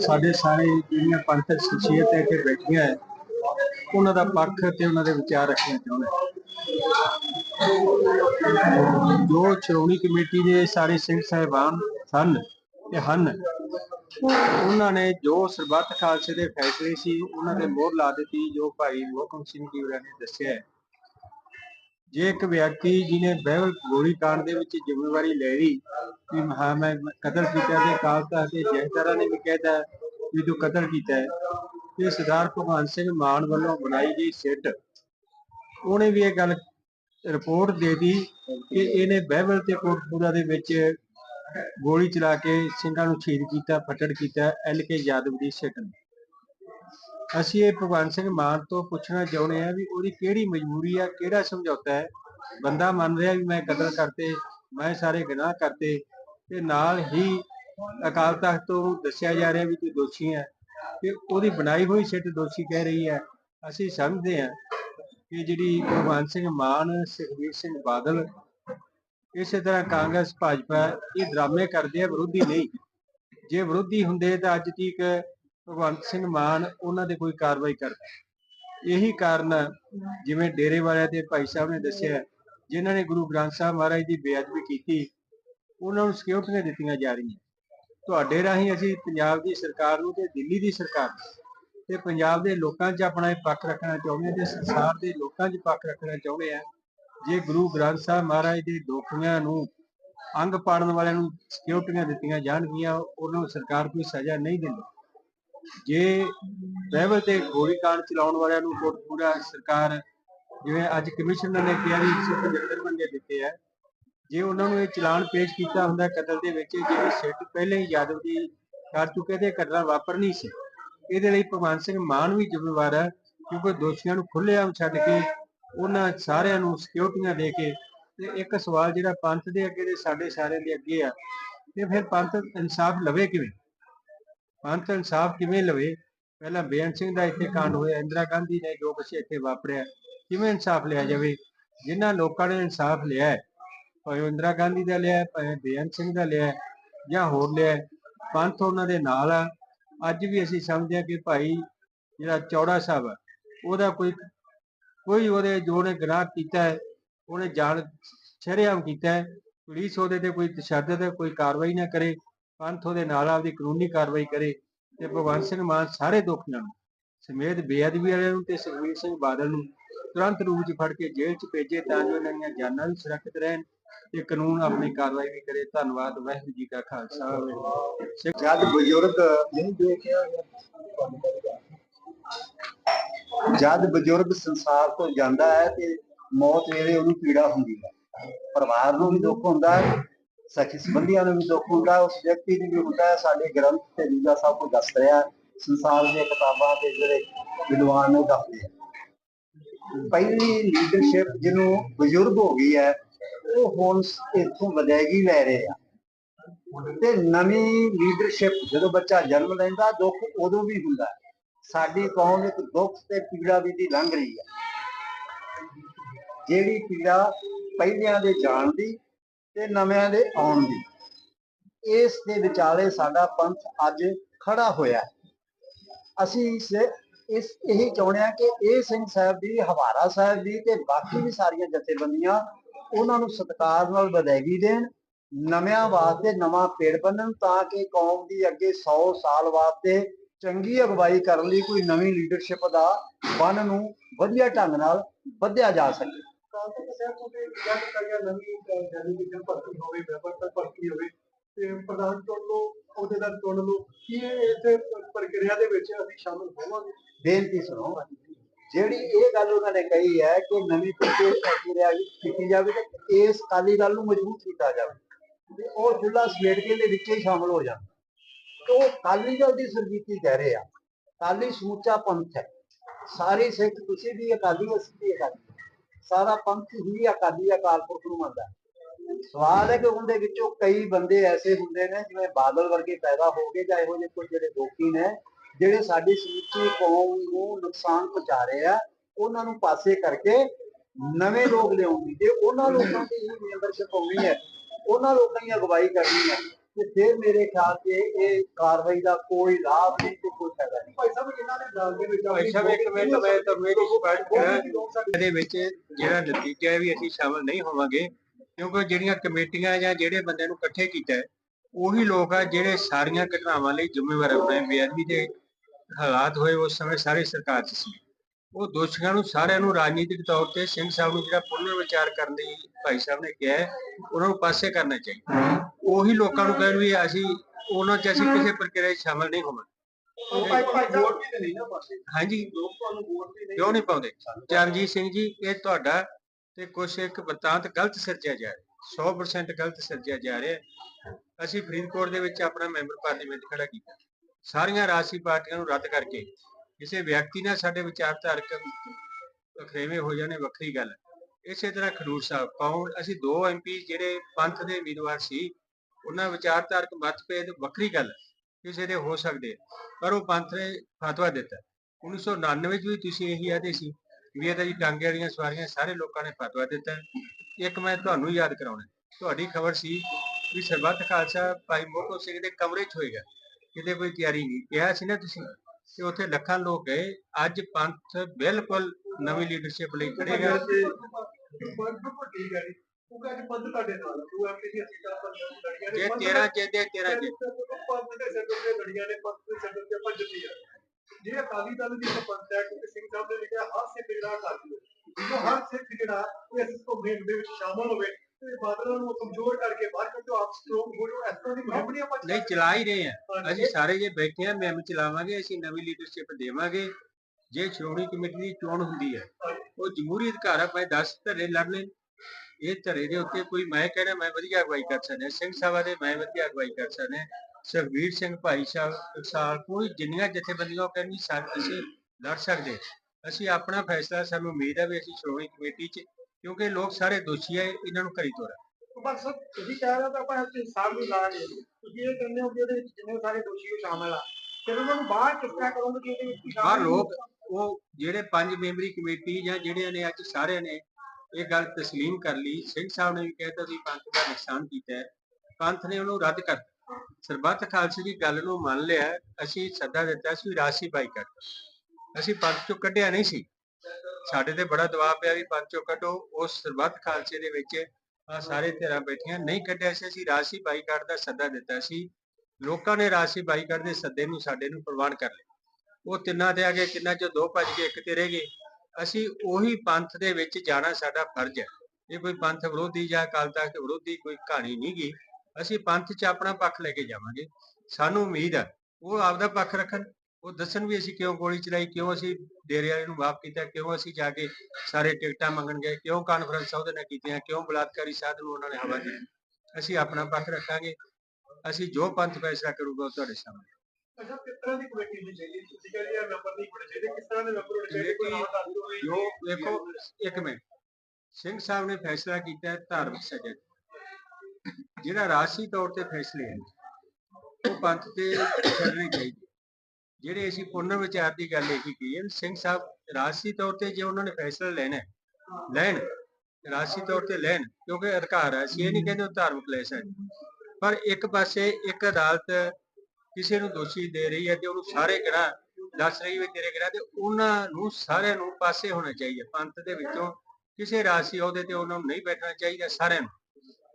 ਸਾਡੇ ਸਾਰੇ ਜਿਹੜੀਆਂ ਪੰਥਕ ਸ਼ਖਸੀਅਤਾਂ ਇੱਥੇ ਬੈਠੀਆਂ ਹੈ, ਉਹਨਾਂ ਦਾ ਪੱਖ ਤੇ ਉਹਨਾਂ ਦੇ ਵਿਚਾਰ ਰੱਖਣਾ ਚਾਹੁੰਦਾ ਜੋ ਸ਼੍ਰੋਮਣੀ ਕਮੇਟੀ ਦੇ ਸਾਰੇ ਸਿੰਘ ਸਾਹਿਬਾਨ ਸਨ ਤੇ ਹਨ, ਉਹਨਾਂ ਨੇ ਜੋ ਸਰਬੱਤ ਖਾਲਸੇ ਦੇ ਫੈਸਲੇ ਸੀ, ਉਹਨਾਂ ਦੇ ਮੋਹਰ ਲਾ ਦਿੱਤੀ, ਜੋ ਭਾਈ ਮੋਹਕਮ ਸਿੰਘ ਜੀ ਹੋਰਾਂ ਨੇ ਦੱਸਿਆ ਹੈ। ਜੇ ਇੱਕ ਵਿਅਕਤੀ ਜਿਹਨੇ ਬਹਿਬਲ ਗੋਲੀ ਕਾਂਡ ਦੇ ਵਿੱਚ ਜ਼ਿੰਮੇਵਾਰੀ ਲੈ ਲਈ ਕਿ ਹਾਂ, ਮੈਂ ਕਤਲ ਕੀਤਾ ਤੇ ਕਾਲ ਤਖਤ ਦੇ ਜਹਦਾਰਾਂ ਨੇ ਵੀ ਕਹਿਤਾ ਵੀ ਤੂੰ ਕਤਲ ਕੀਤਾ ਹੈ, ਤੇ ਸਰਦਾਰ ਭਗਵੰਤ ਸਿੰਘ ਮਾਨ ਵੱਲੋਂ ਬਣਾਈ ਗਈ ਸਿੱਟ। ਉਹਨੇ ਵੀ ਇਹ ਗੱਲ ਰਿਪੋਰਟ ਦੇ ਦੀ ਕਿ ਇਹਨੇ ਬਹਿਬਲ ਤੇ ਕੋਟਪੂਰਾ ਦੇ ਵਿੱਚ ਗੋਲੀ ਚਲਾ ਕੇ ਸਿੰਘਾਂ ਨੂੰ ਸ਼ਹੀਦ ਕੀਤਾ ਫੱਟੜ ਕੀਤਾ, ਐਲ ਕੇ ਯਾਦਵ ਦੀ ਸਿੱਟ ਨੇ। ਅਸੀਂ ਇਹ ਭਗਵੰਤ ਸਿੰਘ ਮਾਨ ਤੋਂ ਪੁੱਛਣਾ ਚਾਹੁੰਦੇ ਆ ਵੀ ਉਹਦੀ ਕਿਹੜੀ ਮਜਬੂਰੀ ਆ, ਕਿਹੜਾ ਸਮਝੌਤਾ ਹੈ? ਬੰਦਾ ਮੰਨ ਰਿਹਾ ਵੀ ਮੈਂ ਕਤਲ ਕਰਤੇ, ਮੈਂ ਸਾਰੇ ਗੁਨਾਹ ਕਰਤੇ ਤੇ ਨਾਲ ਹੀ ਅਕਾਲ ਤਖਤ ਤੋਂ ਦੱਸਿਆ ਜਾ ਰਿਹਾ ਵੀ ਤੂੰ ਦੋਸ਼ੀ ਹੈ ਤੇ ਉਹਦੀ ਬਣਾਈ ਹੋਈ ਸਿੱਟ ਦੋਸ਼ੀ ਕਹਿ ਰਹੀ ਹੈ। ਅਸੀਂ ਸਮਝਦੇ ਹਾਂ ਕਿ ਜਿਹੜੀ ਭਗਵੰਤ ਸਿੰਘ ਮਾਨ, ਸੁਖਬੀਰ ਸਿੰਘ ਬਾਦਲ ਇਸੇ ਤਰ੍ਹਾਂ ਕਾਂਗਰਸ, ਭਾਜਪਾ ਇਹ ਡਰਾਮੇ ਕਰਦੇ ਆ, ਵਿਰੋਧੀ ਨਹੀਂ। ਜੇ ਵਿਰੋਧੀ ਹੁੰਦੇ ਤਾਂ ਅੱਜ ਤੱਕ ਭਗਵੰਤ ਸਿੰਘ ਮਾਨ ਉਹਨਾਂ ਦੇ ਕੋਈ ਕਾਰਵਾਈ ਕਰਦਾ ਇਹੀ ਕਾਰਨ ਜਿਵੇਂ ਡੇਰੇ ਵਾਲਿਆਂ ਤੇ ਭਾਈ ਸਾਹਿਬ ਨੇ ਦੱਸਿਆ ਜਿਨ੍ਹਾਂ ਨੇ ਗੁਰੂ ਗ੍ਰੰਥ ਸਾਹਿਬ ਮਹਾਰਾਜ ਦੀ ਬੇਅਦਬੀ ਕੀਤੀ, ਉਹਨਾਂ ਨੂੰ ਸਿਕਿਉਰਟੀਆਂ ਦਿੱਤੀਆਂ ਜਾ ਰਹੀਆਂ। ਤੁਹਾਡੇ ਰਾਹੀਂ ਅਸੀਂ ਪੰਜਾਬ ਦੀ ਸਰਕਾਰ ਨੂੰ ਤੇ ਦਿੱਲੀ ਦੀ ਸਰਕਾਰ ਨੂੰ ਤੇ ਪੰਜਾਬ ਦੇ ਲੋਕਾਂ 'ਚ ਆਪਣਾ ਇਹ ਪੱਖ ਰੱਖਣਾ ਚਾਹੁੰਦੇ ਹਾਂ ਤੇ ਸੰਸਾਰ ਦੇ ਲੋਕਾਂ 'ਚ ਪੱਖ ਰੱਖਣਾ ਚਾਹੁੰਦੇ ਆ ਜੇ ਗੁਰੂ ਗ੍ਰੰਥ ਸਾਹਿਬ ਮਹਾਰਾਜ ਦੇ ਦੋਖੀਆਂ ਨੂੰ ਅੰਗ ਪਾੜਨ ਵਾਲਿਆਂ ਨੂੰ ਸਿਕਿਉਰਟੀਆਂ ਦਿੱਤੀਆਂ ਜਾਣਗੀਆਂ, ਉਹਨਾਂ ਨੂੰ ਸਰਕਾਰ ਕੋਈ ਸਜ਼ਾ ਨਹੀਂ ਦਿੰਦੀ। ਜੇ ਬਾਈਬਲ ਤੇ ਕਾਂਡ ਚਲਾਉਣ ਵਾਲਿਆਂ ਨੂੰ ਕੋਟਪੂਰਾ ਸਰਕਾਰ, ਜਿਵੇਂ ਅੱਜ ਕਮਿਸ਼ਨਰ ਨੇ ਕਿਹਾ ਵੀ 175 ਬੰਦੇ ਦਿੱਤੇ ਆ, ਜੇ ਉਹਨਾਂ ਨੂੰ ਇਹ ਚਲਾਨ ਪੇਸ਼ ਕੀਤਾ ਹੁੰਦਾ ਕਤਲ ਦੇ ਵਿੱਚ ਜਿਹੜੀ ਸਿੱਟ ਪਹਿਲੇ ਹੀ ਯਾਦਵ ਦੀ ਕਰ ਚੁੱਕੇ ਤੇ ਘਟਨਾ ਵਾਪਰਨੀ ਸੀ, ਇਹਦੇ ਲਈ ਭਗਵੰਤ ਸਿੰਘ ਮਾਨ ਵੀ ਜ਼ਿੰਮੇਵਾਰ ਹੈ ਕਿਉਂਕਿ ਦੋਸ਼ੀਆਂ ਨੂੰ ਖੁੱਲ੍ਹੇਆਮ ਛੱਡ ਕੇ ਉਹਨਾਂ ਸਾਰਿਆਂ ਨੂੰ ਸਿਕਿਉਰਟੀਆਂ ਦੇ ਕੇ ਤੇ ਇੱਕ ਸਵਾਲ ਜਿਹੜਾ ਪੰਥ ਦੇ ਅੱਗੇ ਤੇ ਸਾਡੇ ਸਾਰਿਆਂ ਦੇ ਅੱਗੇ ਆ, ਤੇ ਫਿਰ ਪੰਥ ਇਨਸਾਫ ਲਵੇ ਕਿਵੇਂ? ਪੰਥ ਇਨਸਾਫ ਕਿਵੇਂ ਲਵੇ? ਪਹਿਲਾਂ ਬੇਅੰਤ ਸਿੰਘ ਦਾ ਇੱਥੇ ਕਾਂਡ ਹੋਇਆ, ਇੰਦਰਾ ਗਾਂਧੀ ਨੇ ਜੋ ਕੁਛ ਇੱਥੇ ਵਾਪਰਿਆ, ਕਿਵੇਂ ਇਨਸਾਫ ਲਿਆ ਜਾਵੇ? ਜਿਨ੍ਹਾਂ ਲੋਕਾਂ ਨੇ ਇਨਸਾਫ ਲਿਆ ਭਾਵੇਂ ਇੰਦਰਾ ਗਾਂਧੀ ਦਾ ਲਿਆ ਭਾਵੇਂ ਬੇਅੰਤ ਸਿੰਘ ਦਾ ਲਿਆ ਜਾਂ ਹੋਰ ਲਿਆ ਪੰਥ ਉਹਨਾਂ ਦੇ ਨਾਲ ਆ। ਅੱਜ ਵੀ ਅਸੀਂ ਸਮਝਦੇ ਹਾਂ ਕਿ ਭਾਈ ਜਿਹੜਾ ਚੌੜਾ ਸਾਹਿਬ ਆ, ਉਹਦਾ ਕੋਈ ਕੋਈ ਉਹਦੇ ਜੋ ਉਹਨੇ ਗੁਨਾਹ ਕੀਤਾ ਹੈ, ਉਹਨੇ ਜਾਣ ਸ਼ਰੇਆਮ ਕੀਤਾ ਹੈ, ਪੁਲਿਸ ਉਹਦੇ ਤੇ ਕੋਈ ਤਸ਼ੱਦਦ, ਕੋਈ ਕਾਰਵਾਈ ਨਾ ਕਰੇ ਪੰਥ ਉਹਦੇ ਨਾਲ ਆਪਦੀ ਕਾਨੂੰਨੀ ਕਾਰਵਾਈ ਕਰੇ ਤੇ ਭਗਵੰਤ ਸਿੰਘ ਮਾਨ ਸਾਰੇ ਦੋਖੀਆਂ ਨੂੰ, ਸਮੇਤ ਬੇਅਦਬੀ ਵਾਲਿਆਂ ਨੂੰ ਤੇ ਸੁਖਬੀਰ ਸਿੰਘ ਬਾਦਲ ਨੂੰ ਤੁਰੰਤ ਰੂਪ 'ਚ ਫੜ ਕੇ ਜੇਲ੍ਹ 'ਚ ਭੇਜੇ ਤਾਂ ਜੋ ਇਹਨਾਂ ਦੀਆਂ ਜਾਨਾਂ ਵੀ ਸੁਰੱਖਿਅਤ ਰਹਿਣ ਤੇ ਕਾਨੂੰਨ ਆਪਣੀ ਕਾਰਵਾਈ ਵੀ ਕਰੇ। ਧੰਨਵਾਦ, ਵਾਹਿਗੁਰੂ ਜੀ ਕਾ ਖਾਲਸਾ। ਜਦ ਬਜ਼ੁਰਗ, ਨਹੀਂ ਦੇਖਿਆ ਜਦ ਬਜ਼ੁਰਗ ਸੰਸਾਰ ਤੋਂ ਜਾਂਦਾ ਹੈ ਤੇ ਮੌਤ ਵੇਲੇ ਉਹਨੂੰ ਪੀੜਾ ਹੁੰਦੀ ਹੈ। ਪਰਿਵਾਰ ਨੂੰ ਵੀ ਦੁੱਖ ਹੁੰਦਾ ਹੈ। ਸਾਖੀ ਸੰਬੰਧੀਆਂ ਨੂੰ ਵੀ ਦੁੱਖ ਹੁੰਦਾ, ਉਸ ਵਿਅਕਤੀ ਨੂੰ ਵੀ ਹੁੰਦਾ। ਸਾਡੇ ਗ੍ਰੰਥ ਤੇ ਲੀਲਾ ਸਭ ਕੁਝ ਦੱਸ ਰਿਹਾ ਸੰਸਾਰ ਦੀਆਂ ਕਿਤਾਬਾਂ ਤੇ ਜਿਹੜੇ ਵਿਦਵਾਨ ਨੇ ਦੱਸਦੇ ਆ। ਪਹਿਲੀ ਲੀਡਰਸ਼ਿਪ ਜਿਹਨੂੰ ਬਜ਼ੁਰਗ ਹੋ ਗਈ ਹੈ, ਉਹ ਹੁਣ ਇੱਥੋਂ ਵਿਦਾਇਗੀ ਲੈ ਰਹੇ ਆ। ਤੇ ਨਵੀਂ ਲੀਡਰਸ਼ਿਪ ਜਦੋਂ ਬੱਚਾ ਜਨਮ ਲੈਂਦਾ, ਦੁੱਖ ਉਦੋਂ ਵੀ ਹੁੰਦਾ ਸਾਡੀ ਕੌਮ ਇੱਕ ਦੁੱਖ ਤੇ ਪੀੜਾ ਵੀ ਦੀ ਲੰਘ ਰਹੀ ਹੈ। ਜਿਹੜੀ ਪੀੜਾ ਪਹਿਲਿਆਂ ਦੇ ਜਾਣ ਦੀ ਤੇ ਨਵਿਆਂ ਦੇ ਆਉਣ ਦੀ। ਇਸ ਦੇ ਵਿਚਾਲੇ ਸਾਡਾ ਪੰਥ ਅੱਜ ਖੜਾ ਹੋਇਆ ਅਸੀਂ ਇਸ ਇਹੀ ਚਾਹੁੰਦੇ ਹਾਂ ਕਿ ਇਹ ਸਿੰਘ ਸਾਹਿਬ ਦੀ, ਹਵਾਰਾ ਸਾਹਿਬ ਦੀ ਤੇ ਬਾਕੀ ਵੀ ਸਾਰੀਆਂ ਜਥੇਬੰਦੀਆਂ ਉਹਨਾਂ ਨੂੰ ਸਤਿਕਾਰ ਨਾਲ ਵਿਦਾਇਗੀ ਦੇਣ, ਨਵਿਆਂ ਵਾਸਤੇ ਨਵਾਂ ਪੇੜ ਬੰਨਣ ਤਾਂ ਕਿ ਕੌਮ ਦੀ ਅੱਗੇ 100 ਸਾਲ ਵਾਸਤੇ ਚੰਗੀ ਅਗਵਾਈ ਕਰਨ ਲਈ ਕੋਈ ਨਵੀਂ ਲੀਡਰਸ਼ਿਪ ਦਾ ਬੰਨ ਨੂੰ ਵਧੀਆ ਢੰਗ ਨਾਲ ਵਧਿਆ ਜਾ ਸਕੇ। ਕਾਂਗਰਸ ਸਾਹਿਬ ਤੋਂ ਤੇ ਗੱਲ ਕਰੀਏ ਨਵੀਂ ਡੈਲੀਗੇਸ਼ਨ ਭਰਤੀ ਹੋਵੇ ਮੈਂਬਰ ਤੱਕ ਭਰਤੀ ਹੋਵੇ, ਤੇ ਪ੍ਰਧਾਨ ਚੁਣ ਲਓ ਅਹੁਦੇਦਾਰ ਚੁਣ ਲਓ ਕੀ ਇਸ ਪ੍ਰਕਿਰਿਆ ਦੇ ਵਿੱਚ ਅਸੀਂ ਸ਼ਾਮਲ ਹੋਵਾਂਗੇ? ਬੇਨਤੀ ਸੁਣੋ ਜਿਹੜੀ ਇਹ ਗੱਲ ਉਹਨਾਂ ਨੇ ਕਹੀ ਹੈ ਕਿ ਨਵੀਂ ਪ੍ਰਕਿਰਿਆ ਕੀਤੀ ਜਾਵੇ ਤੇ ਇਸ ਕਾਲੀ ਗੱਲ ਨੂੰ ਮਜ਼ਬੂਤ ਕੀਤਾ ਜਾਵੇ। ਤੇ ਉਹ ਜੁਲਾ ਸਮੇਟ ਦੇ ਵਿੱਚ ਹੀ ਸ਼ਾਮਲ ਹੋ ਜਾਂਦਾ ਉਹ ਕਾਲੀ ਦਲ ਦੀ ਸਰਜੀਤੀ ਕਹਿ ਰਹੇ ਆ। ਕਾਲੀ ਸਮੁੱਚਾ ਪੰਥ ਹੈ। ਸਾਰੇ ਸਿੱਖ, ਤੁਸੀਂ ਵੀ ਅਕਾਲੀ ਅਸੀਂ ਵੀ ਅਕਾਲੀ ਸਾਰਾ ਪੰਥ ਹੀ ਅਕਾਲੀ ਅਕਾਲ ਪੁਰਖ ਨੂੰ ਮੰਨਦਾ ਸਵਾਲ ਹੈ ਕਿ ਉਹਦੇ ਵਿੱਚੋਂ ਕਈ ਬੰਦੇ ਐਸੇ ਹੁੰਦੇ ਨੇ, ਜਿਵੇਂ ਬਾਦਲ ਵਰਗੇ ਪੈਦਾ ਹੋ ਗਏ ਜਾਂ ਇਹੋ ਜਿਹੇ ਕੋਈ ਜਿਹੜੇ ਦੋਖੀ ਨੇ, ਜਿਹੜੇ ਸਾਡੀ ਸਮੁੱਚੀ ਕੌਮ ਨੂੰ ਨੁਕਸਾਨ ਪਹੁੰਚਾ ਰਹੇ ਆ, ਉਹਨਾਂ ਨੂੰ ਪਾਸੇ ਕਰਕੇ ਨਵੇਂ ਲੋਕ ਲਿਆਉਣਗੇ ਜੇ ਉਹਨਾਂ ਲੋਕਾਂ ਦੀ ਹੀ ਮੈਂਬਰਸ਼ਿਪ ਹੋਣੀ ਹੈ, ਉਹਨਾਂ ਲੋਕਾਂ ਦੀ ਅਗਵਾਈ ਕਰਨੀ ਹੈ ਤੇ ਫਿਰ ਮੇਰੇ ਖਿਆਲ 'ਚ ਇਹ ਕਾਰਵਾਈ ਦਾ ਕੋਈ ਲਾਭ ਨਹੀਂ ਤੇ ਕੋਈ ਫਾਇਦਾ ਨਹੀਂ। ਭਾਈ ਸਾਹਿਬ ਇਹਨਾਂ ਨੇ ਦਲ ਦੇ ਵਿੱਚ ਭਾਈ ਸਾਹਿਬ ਇੱਕ ਮਿੰਟ ਮੈਂ ਤੁਹਾਨੂੰ ਮੇਰੀ ਸਪਸ਼ਟ ਕਰਾਂ ਇਹਦੇ ਵਿੱਚ ਜਿਹੜਾ ਨਤੀਜਾ ਹੈ ਵੀ ਅਸੀਂ ਸ਼ਾਮਲ ਨਹੀਂ ਹੋਵਾਂਗੇ ਕਿਉਂਕਿ ਜਿਹੜੀਆਂ ਕਮੇਟੀਆਂ ਜਾਂ ਜਿਹੜੇ ਬੰਦਿਆਂ ਨੂੰ ਇਕੱਠੇ ਕੀਤਾ ਹੈ ਉਹੀ ਲੋਕ ਆ ਜਿਹੜੇ ਸਾਰੀਆਂ ਘਟਨਾਵਾਂ ਲਈ ਜ਼ਿੰਮੇਵਾਰ ਆਪਣੇ ਬੇਅਦਬੀ ਦੇ ਹਾਲਾਤ ਹੋਏ ਉਸ ਸਮੇਂ ਸਾਰੀ ਸਰਕਾਰ 'ਚ ਸੀ। ਉਹ ਦੋਸ਼ੀਆਂ ਨੂੰ ਸਾਰਿਆਂ ਨੂੰ ਰਾਜਨੀਤਿਕ ਤੌਰ ਤੇ ਸਿੰਘ ਸਾਹਿਬ ਨੂੰ ਜਿਹੜਾ ਪੁਨਰ ਵਿਚਾਰ ਕਰਨ ਦੀ ਭਾਈ ਸਾਹਿਬ ਨੇ ਕਿਹਾ ਉਹਨਾਂ ਨੂੰ ਪਾਸੇ ਕਰਨਾ ਚਾਹੀਦਾ। ਉਹੀ ਲੋਕਾਂ ਨੂੰ ਕਹਿਣ ਵੀ ਅਸੀਂ ਉਹਨਾਂ 'ਚ ਅਸੀਂ ਕਿਸੇ ਪ੍ਰਕਿਰਿਆ 'ਚ ਸ਼ਾਮਲ ਨਹੀਂ ਹੋਵਾਂਗੇ। ਭਾਈ ਭਾਈ ਵੋਟ ਵੀ ਤੇ ਨਹੀਂ ਨਾ ਪਾਸੇ ਹਾਂਜੀ। ਲੋਕ ਤੁਹਾਨੂੰ ਵੋਟ ਵੀ ਨਹੀਂ ਕਿਉਂ ਨਹੀਂ ਪਾਉਂਦੇ? ਚਰਨਜੀਤ ਸਿੰਘ ਜੀ ਇਹ ਤੁਹਾਡਾ ਤੇ ਕੁਛ ਇੱਕ ਬਤਾਂਤ ਗਲਤ ਸਿਰਜਿਆ ਜਾ ਰਿਹਾ। 100% ਗਲਤ ਸਿਰਜਿਆ ਜਾ ਰਿਹਾ। ਅਸੀਂ ਫਰੀਦਕੋਟ ਦੇ ਵਿੱਚ ਆਪਣਾ ਮੈਂਬਰ ਪਾਰਲੀਮੈਂਟ ਖੜਾ ਕੀਤਾ। ਸਾਰੀਆਂ ਰਾਜਸੀ ਪਾਰਟੀਆਂ ਨੂੰ ਰੱਦ ਕਰਕੇ ਕਿਸੇ ਵਿਅਕਤੀ ਨਾਲ ਸਾਡੇ ਵਿਚਾਰਧਾਰਕ ਵਖਰੇਵੇਂ ਹੋ ਜਾਣੇ ਵੱਖਰੀ ਗੱਲ ਹੈ। ਇਸੇ ਤਰ੍ਹਾਂ ਖਡੂਰ ਸਾਹਿਬ ਕੌਣ? ਅਸੀਂ ਦੋ ਐਮਪੀ ਜਿਹੜੇ ਪੰਥ ਦੇ ਉਮੀਦਵਾਰ ਸੀ ਉਹਨਾਂ ਵਿਚਾਰਧਾਰਕ ਮਤਭੇਦ ਵੱਖਰੀ ਗੱਲ ਕਿਸੇ ਦੇ ਹੋ ਸਕਦੇ ਪਰ ਉਹ ਪੰਥ ਨੇ ਫਤਵਾ ਦਿੱਤਾ 1999 ਚ ਵੀ ਤੁਸੀਂ ਇਹੀ ਆਦੇ ਸੀ ਵੀ ਇਹ ਤਾਂ ਜੀ ਟਾਂਗੇ ਵਾਲੀਆਂ ਸਵਾਰੀਆਂ ਸਾਰੇ ਲੋਕਾਂ ਨੇ ਫਤਵਾ ਦਿੱਤਾ ਇੱਕ ਮੈਂ ਤੁਹਾਨੂੰ ਯਾਦ ਕਰਾਉਣਾ ਤੁਹਾਡੀ ਖਬਰ ਸੀ ਵੀ ਸਰਬੱਤ ਖਾਲਸਾ ਭਾਈ ਮੋਹਕੋ ਸਿੰਘ ਦੇ ਕਮਰੇ 'ਚ ਹੋਏਗਾ, ਕਿਤੇ ਕੋਈ ਤਿਆਰੀ ਨਹੀਂ, ਕਿਹਾ ਸੀ ਨਾ ਤੁਸੀਂ ਕਿ ਉੱਥੇ ਲੱਖਾਂ ਲੋਕ ਗਏ, ਅੱਜ ਪੰਥ ਬਿਲਕੁਲ ਨਵੀਂ ਲੀਡਰਸ਼ਿਪ ਲਈ ਖੜੇਗਾ ਪੰਥ ਉਹ ਕਹਿੰਦੇ ਪੰਥ ਤੁਹਾਡੇ ਨਾਲ ਆਪਣੀ ਦੀ ਅਸੀਂ ਤਾਂ ਪੰਥ ਲੜੀਆਂ ਜੇ 13 ਜਿੱਦੇ 13 ਜਿੱਦ ਪੰਥ ਦੇ ਸਿਰ ਤੇ ਲੜੀਆਂ ਨੇ ਪੰਥ ਦੇ ਸਿਰ ਤੇ ਆਪਾਂ ਜਿੱਤੀ ਆ। ਜੇ ਅਕਾਲੀ ਦਲ ਦੀ ਪੰਥ ਹੈ ਕਿ ਸਿੰਘ ਸਾਹਿਬ ਨੇ ਲਿਖਿਆ ਹਰ ਸਿੱਖ ਜਿਹੜਾ ਅਕਾਲੀ ਹੈ ਜੋ ਹਰ ਸਿੱਖ ਜਿਹੜਾ ਇਸ ਮੁਹਿੰਮ ਦੇ ਵਿੱਚ ਸ਼ਾਮਲ ਹੋਵੇ ਤੇ ਬਾਦਲਾਂ ਨੂੰ ਕਮਜ਼ੋਰ ਕਰਕੇ ਬਾਹਰ ਕੱਢੋ ਆਪ ਸਟਰੋਂਗ ਹੋ ਜਾਓ ਇਸ ਤਰ੍ਹਾਂ ਦੀ ਮੁਹਿੰਮ ਨਹੀਂ ਆਪਾਂ ਨਹੀਂ ਚਲਾ ਹੀ ਰਹੇ ਆ। ਅਸੀਂ ਸਾਰੇ ਜੇ ਬੈਠੇ ਆ ਮੈਂ ਚਲਾਵਾਂਗੇ ਅਸੀਂ ਨਵੀਂ ਲੀਡਰਸ਼ਿਪ ਦੇਵਾਂਗੇ। ਜੇ ਸ਼੍ਰੋਮਣੀ ਕਮੇਟੀ ਦੀ ਚੋਣ ਹੁੰਦੀ ਹੈ ਉਹ ਜਮਹੂਰੀ ਅਧਿਕਾਰ ਆ ਭਾਵੇਂ 10 ਧੜੇ ਲੜ ਲੈਣ। ਇਹ ਧੜੇ ਦੇ ਉੱਤੇ ਕੋਈ ਮੈਂ ਕਹਿਣਾ ਮੈਂ ਵਧੀਆ ਅਗਵਾਈ ਕਰ ਸਕਦਾ। ਸਿੰਘ ਸਾਹਿਬਾਂ ਦੇ ਮੈਂ ਵਧੀਆ ਅਗਵਾਈ ਕਰ ਸਕਦਾ। ਸੁਖਬੀਰ ਸਿੰਘ ਭਾਈ ਸਾਹਿਬ ਟਕਸਾਲ ਕੋਈ ਜਿੰਨੀਆਂ ਜਥੇਬੰਦੀਆਂ ਉਹ ਕਹਿੰਦੀ ਸਾਰੇ ਅਸੀਂ ਲੜ ਸਕਦੇ। ਅਸੀਂ ਆਪਣਾ ਫੈਸਲਾ ਸਾਨੂੰ ਉਮੀਦ ਹੈ ਵੀ ਅਸੀਂ ਸ਼੍ਰੋਮਣੀ ਕਮੇਟੀ 'ਚ ਕਿਉਂਕਿ ਲੋਕ ਸਾਰੇ ਦੋਸ਼ੀ ਹੈ ਇਹਨਾਂ ਨੂੰ ਕਰੀ ਤੋਰਾ। ਬਸ ਤੁਸੀਂ ਕਹਿ ਰਹੇ ਹੋ ਤਾਂ ਆਪਾਂ ਇਸ ਸਾਹਿਬ ਨੂੰ ਲਾਂਗੇ ਤੁਸੀਂ ਇਹ ਕਹਿੰਦੇ ਹੋ ਕਿ ਉਹਦੇ ਵਿੱਚ ਜਿੰਨੇ ਸਾਰੇ ਦੋਸ਼ੀ ਸ਼ਾਮਲ ਆ। ਫਿਰ ਉਹਨਾਂ ਨੂੰ ਬਾਹਰ ਕਿਸ ਤਰ੍ਹਾਂ ਕਰੋਗੇ ਕਿ ਇਹਦੇ ਵਿੱਚ ਬਾਹਰ ਲੋਕ ਉਹ ਜਿਹੜੇ ਪੰਜ ਮੈਂਬਰੀ ਕਮੇਟੀ ਜਾਂ ਜਿਹੜਿਆਂ ਨੇ ਅੱਜ ਸਾਰਿਆਂ ਨੇ ਇਹ ਗੱਲ ਤਸਲੀਮ ਕਰ ਲਈ। ਸਿੰਘ ਸਾਹਿਬ ਨੇ ਵੀ ਕਹਿਤਾ ਵੀ ਪੰਥ ਦਾ ਨੁਕਸਾਨ ਕੀਤਾ ਹੈ। ਪੰਥ ਨੇ ਉਹਨੂੰ ਰੱਦ ਕਰ ਸਰਬੱਤ ਖਾਲਸੇ ਦੀ ਗੱਲ ਨੂੰ ਮੰਨ ਲਿਆ, ਅਸੀਂ ਸੱਦਾ ਦਿੱਤਾ ਸੀ, ਰਾਸੀ ਬਾਈਕਾਟ। ਅਸੀਂ ਪੰਥ ਚੋਂ ਕੱਢਿਆ ਨਹੀਂ ਸੀ। ਸਾਡੇ ਤੇ ਬੜਾ ਦਬਾਅ ਪਿਆ ਵੀ ਪੰਥ ਚੋਂ ਕੱਢੋ। ਉਸ ਸਰਬੱਤ ਖਾਲਸੇ ਦੇ ਵਿੱਚ ਆ ਸਾਰੇ ਧਿਰਾਂ ਬੈਠੀਆਂ, ਨਹੀਂ ਕੱਢਿਆ ਸੀ ਅਸੀਂ, ਰਾਸੀ ਬਾਈਕਾਟ ਦਾ ਸੱਦਾ ਦਿੱਤਾ ਸੀ। ਲੋਕਾਂ ਨੇ ਰਾਸੀ ਬਾਈਕਾਟ ਦੇ ਸੱਦੇ ਨੂੰ ਸਾਡੇ ਨੂੰ ਪ੍ਰਵਾਨ ਕਰ ਲਿਆ ਉਹ ਤਿੰਨਾਂ ਤੇ ਆ ਗਏ, ਤਿੰਨਾਂ ਚੋਂ ਦੋ ਭੱਜ ਗਏ, ਇੱਕ ਤੇ ਰਹਿ ਗਏ। ਅਸੀਂ ਉਹੀ ਪੰਥ ਦੇ ਵਿੱਚ ਜਾਣਾ ਸਾਡਾ ਫਰਜ਼ ਹੈ। ਇਹ ਕੋਈ ਪੰਥ ਵਿਰੋਧੀ ਜਾਂ ਅਕਾਲ ਤਖਤ ਵਿਰੋਧੀ ਕੋਈ ਕਹਾਣੀ ਨਹੀਂ ਗੀ ਅਸੀਂ ਪੰਥ 'ਚ ਆਪਣਾ ਪੱਖ ਲੈ ਕੇ ਜਾਵਾਂਗੇ। ਸਾਨੂੰ ਉਮੀਦ ਹੈ, ਉਹ ਆਪਦਾ ਪੱਖ ਰੱਖਣ, ਉਹ ਦੱਸਣ ਵੀ ਅਸੀਂ ਕਿਉਂ ਗੋਲੀ ਚਲਾਈ, ਕਿਉਂ ਅਸੀਂ ਡੇਰੇ ਵਾਲੇ ਨੂੰ ਮਾਫ ਕੀਤਾ, ਕਿਉਂ ਅਸੀਂ ਜਾ ਕੇ ਸਾਰੇ ਟਿਕਟਾਂ ਮੰਗਣ ਗਏ, ਕਿਉਂ ਕਾਨਫਰੰਸਾਂ ਉਹਦੇ ਨਾਲ ਕੀਤੀਆਂ, ਕਿਉਂ ਬਲਾਤਕਾਰੀ ਸਾਧ ਨੂੰ ਉਹਨਾਂ ਨੇ ਹਵਾ ਦਿੱਤੀ। ਅਸੀਂ ਆਪਣਾ ਪੱਖ ਰੱਖਾਂਗੇ। ਅਸੀਂ ਜੋ ਪੰਥ ਫੈਸਲਾ ਕਰੂਗਾ ਉਹ ਤੁਹਾਡੇ ਸਾਹਮਣੇ। ਅੱਛਾ ਕਿਸ ਤਰ੍ਹਾਂ ਦੀ ਕਮੇਟੀ ਹੋਣੀ ਚਾਹੀਦੀ ਤੁਸੀਂ ਕਹਿੰਦੇ ਆ ਮੈਂਬਰ ਨਹੀਂ ਹੋਣੇ ਚਾਹੀਦੇ। ਕਿਸ ਤਰ੍ਹਾਂ ਦੇ ਮੈਂਬਰ ਹੋਣੇ ਚਾਹੀਦੇ? ਕੋਈ ਨਾਮ ਦੱਸ ਦਿਓ ਵੀ ਜੋ ਵੇਖੋ ਇੱਕ ਮਿੰਟ। ਸਿੰਘ ਸਾਹਿਬ ਨੇ ਫੈਸਲਾ ਕੀਤਾ ਹੈ ਧਾਰਮਿਕ ਸਜ਼ਾ ਦਾ। ਜਿਹੜਾ ਰਾਜਸੀ ਤੌਰ ਤੇ ਫੈਸਲੇ ਹੈ ਉਹ ਪੰਥ ਤੇ ਛੱਡਣੇ ਚਾਹੀਦੇ। ਜਿਹੜੇ ਅਸੀਂ ਪੁਨਰ ਵਿਚਾਰ ਦੀ ਗੱਲ ਇਹ ਕੀਤੀ ਹੈ ਵੀ ਸਿੰਘ ਸਾਹਿਬ ਰਾਜਸੀ ਤੌਰ ਤੇ ਜੇ ਉਹਨਾਂ ਨੇ ਫੈਸਲਾ ਲੈਣਾ ਹੈ, ਲੈਣ ਰਾਜਸੀ ਤੌਰ ਤੇ ਲੈਣ ਕਿਉਂਕਿ ਅਧਿਕਾਰ ਹੈ ਅਸੀਂ ਇਹ ਨਹੀਂ ਕਹਿੰਦੇ ਉਹ ਧਾਰਮਿਕ ਲੈ ਸਕਦੇ ਪਰ ਇੱਕ ਪਾਸੇ ਇੱਕ ਅਦਾਲਤ ਕਿਸੇ ਨੂੰ ਦੋਸ਼ੀ ਦੇ ਰਹੀ ਹੈ ਤੇ ਉਹਨੂੰ ਸਾਰੇ ਗੁਨਾਹ ਦੱਸ ਰਹੀ ਹੈ ਤੇਰੇ ਗੁਨਾਹ ਤੇ ਉਹਨਾਂ ਨੂੰ ਸਾਰਿਆਂ ਨੂੰ ਪਾਸੇ ਹੋਣਾ ਚਾਹੀਦਾ ਪੰਥ ਦੇ ਵਿੱਚੋਂ ਕਿਸੇ ਰਾਜਸੀ ਅਹੁਦੇ ਤੇ ਉਹਨਾਂ ਨੂੰ ਨਹੀਂ ਬੈਠਣਾ ਚਾਹੀਦਾ ਸਾਰਿਆਂ ਨੂੰ।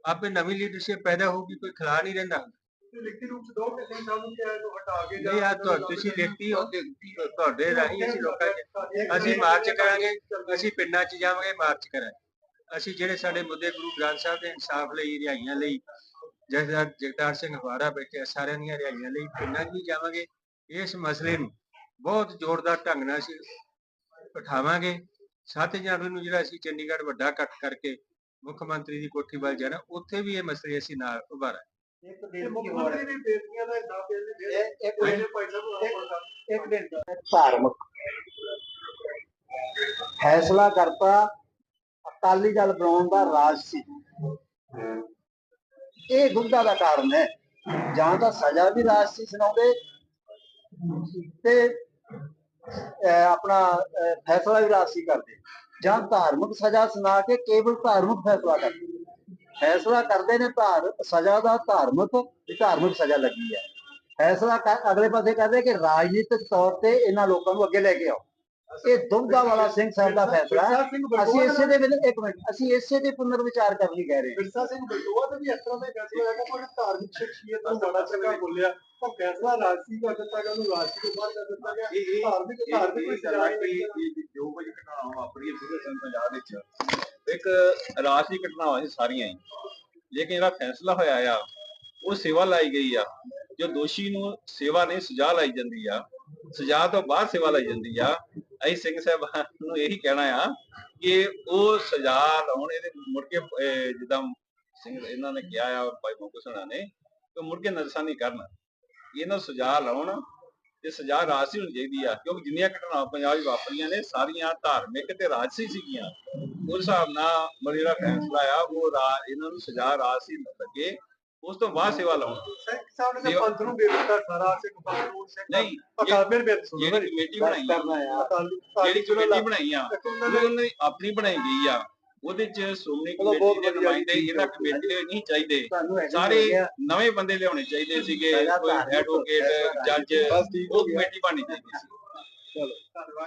ਆਪੇ ਨਵੀਂ ਲੀਡਰਸ਼ਿਪ ਪੈਦਾ ਹੋਊਗੀ ਕੋਈ ਖਿਲਾ ਨਹੀਂ ਰਹਿੰਦਾ। ਲਿਖਤੀ ਰੂਪ ਚ ਦੋ ਕਿ ਸਿੰਘ ਸਾਹਿਬ ਨੂੰ ਕਿਹਾ ਹਟਾ ਕੇ ਨਹੀਂ ਆ ਤੁਸੀਂ ਲਿਖਤੀ ਤੁਹਾਡੇ ਰਾਹੀਂ ਅਸੀਂ ਲੋਕਾਂ 'ਚ ਅਸੀਂ ਮਾਰਚ ਕਰਾਂਗੇ ਅਸੀਂ ਪਿੰਡਾਂ 'ਚ ਜਾਵਾਂਗੇ ਮਾਰਚ ਕਰਾਂਗੇ। ਅਸੀਂ ਜਿਹੜੇ ਸਾਡੇ ਮੁੱਦੇ ਗੁਰੂ ਗ੍ਰੰਥ ਸਾਹਿਬ ਦੇ ਇਨਸਾਫ ਲਈ ਰਿਹਾਈਆਂ ਲਈ ਜਿਹੜਾ ਜਗਤਾਰ ਸਿੰਘ ਹਵਾਰਾ ਬੈਠੇ ਆ, ਸਾਰਿਆਂ ਦੀਆਂ ਰਿਹਾਈਆਂ ਲਈ ਪਿੰਡਾਂ 'ਚ ਵੀ ਜਾਵਾਂਗੇ ਇਸ ਮਸਲੇ ਨੂੰ ਬਹੁਤ ਜ਼ੋਰਦਾਰ ਢੰਗ ਨਾਲ ਅਸੀਂ ਉਠਾਵਾਂਗੇ 7 ਜਨਵਰੀ ਨੂੰ ਜਿਹੜਾ ਅਸੀਂ ਚੰਡੀਗੜ੍ਹ ਵੱਡਾ ਇਕੱਠ ਕਰਕੇ ਮੁੱਖ ਮੰਤਰੀ ਦੀ ਕੋਠੀ ਵੱਲ ਜਾਣਾ ਉੱਥੇ ਵੀ ਇਹ ਮਸਲੇ ਅਸੀਂ ਨਾਲ ਉਭਾਰਾਂਗੇ ਇੱਕ ਤੇ ਬੇਨਤੀ ਮੁੱਖ ਹੋਰ ਹੈ ਮੰਤਰੀ ਦੀ ਬੇਇੱਜ਼ਤੀਆਂ ਦਾ ਹਿਸਾਬ ਦੇਣ ਦੇ ਇਹ ਇੱਕ ਭਾਈ ਮਿੰਟ ਭਾਈ ਸਾਹਿਬ ਨੂੰ ਆਪ ਪਤਾ ਇੱਕ ਮਿੰਟ ਧਾਰਮਿਕ ਫੈਸਲਾ ਕਰਤਾ ਅਕਾਲੀ ਦਲ ਬਣਾਉਣ ਦਾ ਰਾਜ ਸੀ ਇਹ ਦੁਬਦਾ ਦਾ ਕਾਰਨ ਹੈ। ਜਾਂ ਤਾਂ ਸਜ਼ਾ ਵੀ ਰਾਜ ਸੀ ਸੁਣਾਉਂਦੇ ਤੇ, ਅਹ, ਆਪਣਾ ਫੈਸਲਾ ਵੀ ਰਾਜ ਸੀ ਕਰਦੇ। ਜਾਂ ਧਾਰਮਿਕ ਸਜ਼ਾ ਸੁਣਾ ਕੇ ਕੇਵਲ ਧਾਰਮਿਕ ਫੈਸਲਾ ਕਰਦੇ। ਫੈਸਲਾ ਕਰਦੇ ਨੇ ਧਾਰ, ਸਜ਼ਾ ਦਾ ਧਾਰਮਿਕ ਧਾਰਮਿਕ ਸਜ਼ਾ ਲੱਗੀ ਹੈ। ਫੈਸਲਾ ਕਰ- ਅਗਲੇ ਪਾਸੇ ਕਰਦੇ ਕਿ ਰਾਜਨੀਤਿਕ ਤੌਰ ਤੇ ਇਹਨਾਂ ਲੋਕਾਂ ਨੂੰ ਅੱਗੇ ਲੈ ਕੇ ਆਓ। ਇਹ ਦੁਬਦਾ ਵਾਲਾ ਸਿੰਘ ਸਾਹਿਬ ਦਾ ਫੈਸਲਾ ਹੈ। ਅਸੀਂ ਇਸੇ ਦੇ ਵਿੱਚ ਇੱਕ ਮਿੰਟ। ਅਸੀਂ ਇਸੇ ਦੇ ਪੁਨਰ ਵਿਚਾਰ ਕਰਨ ਲਈ ਕਹਿ ਰਹੇ ਹਾਂ। ਬਿਰਸਾ ਸਿੰਘ ਬਲਟੋਆ ਤੇ ਵੀ ਇਸ ਤਰ੍ਹਾਂ ਦਾ ਫੈਸਲਾ ਹੋਇਆ ਕਿ ਕੋਈ ਧਾਰਮਿਕ ਸ਼ਖਸੀਅਤ ਨੂੰ ਮਾੜਾ ਚੰਗਾ ਬੋਲਿਆ। ਤਾਂ ਫੈਸਲਾ ਰਾਜਸੀ ਕਰ ਦਿੱਤਾ ਗਿਆ ਉਹਨੂੰ ਰਾਜਸੀ ਤੋਂ ਬਾਹਰ ਕਰ ਦਿੱਤਾ ਗਿਆ। ਧਾਰਮਿਕ ਧਾਰਮਿਕ ਮਿਲੀ। ਜੋ ਕੁਝ ਘਟਨਾਵਾਂ ਵਾਪਰੀਆਂ ਪੂਰੇ ਸਨ ਪੰਜਾਬ ਵਿੱਚ। ਇੱਕ ਰਾਜਸੀ ਘਟਨਾਵਾਂ ਸੀ ਸਾਰੀਆਂ ਹੀ। ਲੇਕਿਨ ਜਿਹੜਾ ਫੈਸਲਾ ਹੋਇਆ ਆ ਉਹ ਸੇਵਾ ਲਾਈ ਗਈ ਆ। ਜੋ ਦੋਸ਼ੀ ਨੂੰ ਸੇਵਾ ਨਹੀਂ ਸਜ਼ਾ ਲਾਈ ਜਾਂਦੀ ਆ ਸਜ਼ਾ ਤੋਂ ਬਾਅਦ ਸੇਵਾ ਲਾਈ ਜਾਂਦੀ ਆ। ਅਸੀਂ ਸਿੰਘ ਸਾਹਿਬਾਨ ਨੂੰ ਇਹੀ ਕਹਿਣਾ ਆ ਕਿ ਉਹ ਸਜ਼ਾ ਲਾਉਣ, ਇਹਦੇ ਮੁੜ ਕੇ ਜਿੱਦਾਂ ਸਿੰਘ ਇਹਨਾਂ ਨੇ ਕਿਹਾ ਆ ਭਾਈ ਮੋਕੂ ਸਣਾ ਨੇ ਕਿ ਮੁੜ ਕੇ ਨਜ਼ਰ ਕਰਨ। ਇਹਨਾਂ ਨੂੰ ਸਜ਼ਾ ਲਾਉਣ ਤੇ ਸਜ਼ਾ ਰਾਜਸੀ ਹੋਣੀ ਚਾਹੀਦੀ ਆ, ਕਿਉਂਕਿ ਜਿੰਨੀਆਂ ਘਟਨਾਵਾਂ ਪੰਜਾਬ ਵਿੱਚ ਵਾਪਰੀਆਂ ਨੇ, ਸਾਰੀਆਂ ਧਾਰਮਿਕ ਤੇ ਰਾਜਸੀ ਸੀਗੀਆਂ। ਉਸ ਹਿਸਾਬ ਨਾਲ ਮਤਲਬ ਜਿਹੜਾ ਫੈਸਲਾ ਆ ਉਹ ਰਾ- ਇਹਨਾਂ ਨੂੰ ਸਜ਼ਾ ਰਾਜਸੀ ਲੱਗੇ। ਉਸ ਤੋਂ ਬਾਅਦ ਸੇਵਾ ਲਾਉਣ ਸਿੰਘ ਸਾਹਿਬ ਨੇ ਪੰਥ ਨੂੰ ਬੇਇੱਜ਼ਤ ਸਾਰਾ ਸਿੰਘ ਪੰਥ ਨੂੰ ਸਿੰਘ ਨਹੀਂ ਅਕਾਲ ਬੇਇੱਜ਼ਤ ਸੁਣੋ ਜਿਹੜੀ ਕਮੇਟੀ ਬਣਾਈ ਆ ਜਿਹੜੀ ਚਲੋ ਕਮੇਟੀ ਬਣਾਈ ਉਹਨਾਂ ਦੀ ਆਪਣੀ ਬਣਾਈ ਗਈ ਆ। ਉਹਦੇ ਚ ਸ਼੍ਰੋਮਣੀ ਚਲੋ ਬਹੁਤ ਕਮੇਟੀ ਦੇ ਨੁਮਾਇੰਦੇ। ਇਹਨਾਂ ਕਮੇਟੀ ਦੇ ਨਹੀਂ ਚਾਹੀਦੇ। ਸਾਰੇ ਨਵੇਂ ਬੰਦੇ ਲਿਆਉਣੇ ਚਾਹੀਦੇ ਸੀਗੇ ਕੋਈ ਐਡਵੋਕੇਟ ਜੱਜ ਉਹ ਕਮੇਟੀ ਬਣਨੀ ਚਾਹੀਦੀ ਸੀ। ਧੰਨਵਾਦ।